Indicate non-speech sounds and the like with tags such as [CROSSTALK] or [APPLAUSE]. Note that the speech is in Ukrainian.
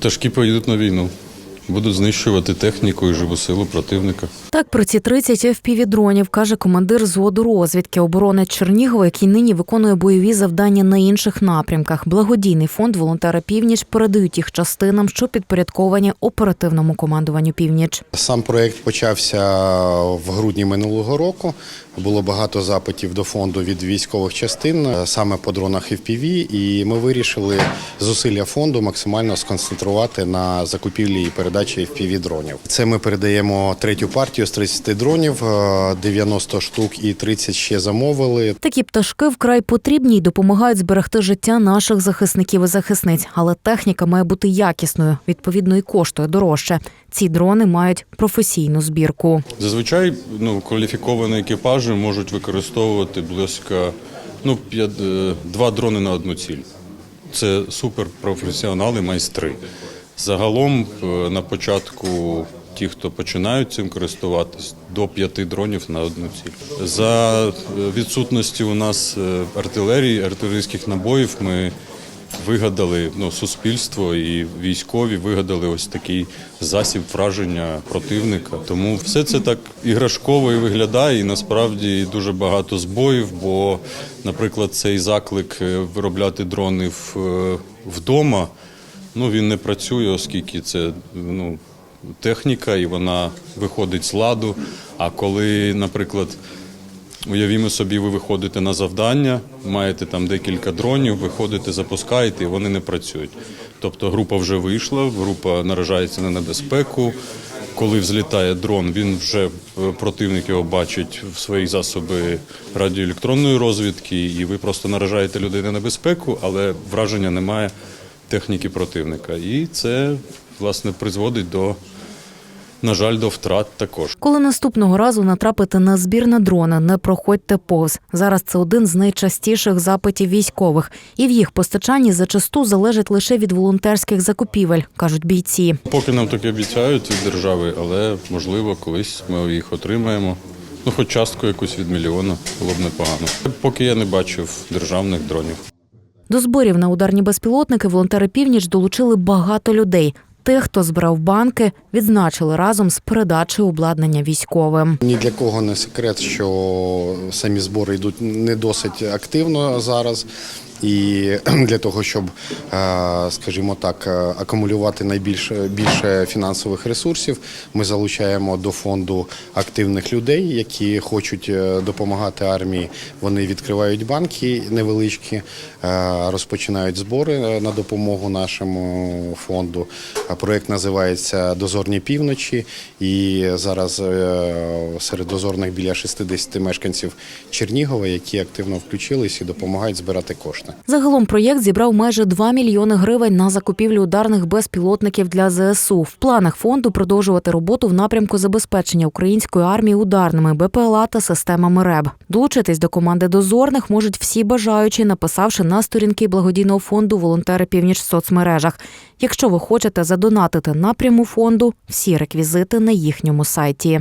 пташки поїдуть на війну, будуть знищувати техніку і живу силу противника. Так про ці 30 FPV-дронів каже командир зводу розвідки оборони Чернігова, який нині виконує бойові завдання на інших напрямках. Благодійний фонд волонтера Північ передають їх частинам, що підпорядковані оперативному командуванню Північ. Сам проект почався в грудні минулого року. Було багато запитів до фонду від військових частин саме по дронах FPV, і ми вирішили зусилля фонду максимально сконцентрувати на закупівлі і передачі FPV дронів. Це ми передаємо третю партію з 30 дронів, е, 90 штук і 30 ще замовили. Такі пташки вкрай потрібні й допомагають зберегти життя наших захисників і захисниць. Але техніка має бути якісною, відповідно, і коштує дорожче. Ці дрони мають професійну збірку. Зазвичай ну, кваліфіковані екіпажі можуть використовувати близько ну, е, два дрони на одну ціль. Це суперпрофесіонали, майстри. Загалом е, на початку ті, хто починають цим користуватись, до п'яти дронів на одну ціль. За е, відсутності у нас е, артилерії, артилерійських набоїв ми вигадали ну, суспільство і військові вигадали ось такий засіб враження противника. Тому все це так іграшково і виглядає, і насправді дуже багато збоїв. Бо, наприклад, цей заклик виробляти дрони вдома, ну він не працює, оскільки це ну, техніка, і вона виходить з ладу. А коли, наприклад, Уявімо собі, ви виходите на завдання, маєте там декілька дронів, виходите, запускаєте, і вони не працюють. Тобто група вже вийшла, група наражається на небезпеку. Коли взлітає дрон, він вже е, противник його бачить в свої засоби радіоелектронної розвідки, і ви просто наражаєте людей на небезпеку, але враження немає техніки противника. І це власне призводить до, на жаль, до втрат також. Коли наступного разу натрапите на збір на дрона, не проходьте повз. Зараз це один з найчастіших запитів військових, і в їх постачанні зачасту залежить лише від волонтерських закупівель, кажуть бійці. Поки нам таке обіцяють від держави, але можливо колись ми їх отримаємо. Ну, хоч частку якусь від мільйона було б непогано. Поки я не бачив державних дронів. До зборів на ударні безпілотники волонтери північ долучили багато людей. Тих, хто збирав банки, відзначили разом з передачею обладнання військовим. Ні для кого не секрет, що самі збори йдуть не досить активно зараз. І [CLEARS THROAT] для того, щоб, е, скажімо так, е, акумулювати найбільше більше фінансових ресурсів, ми залучаємо до фонду активних людей, які хочуть е, допомагати армії. Вони відкривають банки невеличкі, розпочинають збори на допомогу нашому фонду. Проект називається Дозорні півночі, і зараз е, серед дозорних біля 60 мешканців Чернігова, які активно включились і допомагають збирати кошти. Загалом проєкт зібрав майже 2 мільйони гривень на закупівлю ударних безпілотників для ЗСУ. В планах фонду продовжувати роботу в напрямку забезпечення української армії ударними БПЛА та системами РЕБ. Долучитись до команди дозорних можуть всі бажаючі, написавши на сторінки благодійного фонду волонтери північ в соцмережах. Якщо ви хочете задонатити напряму фонду, всі реквізити на їхньому сайті.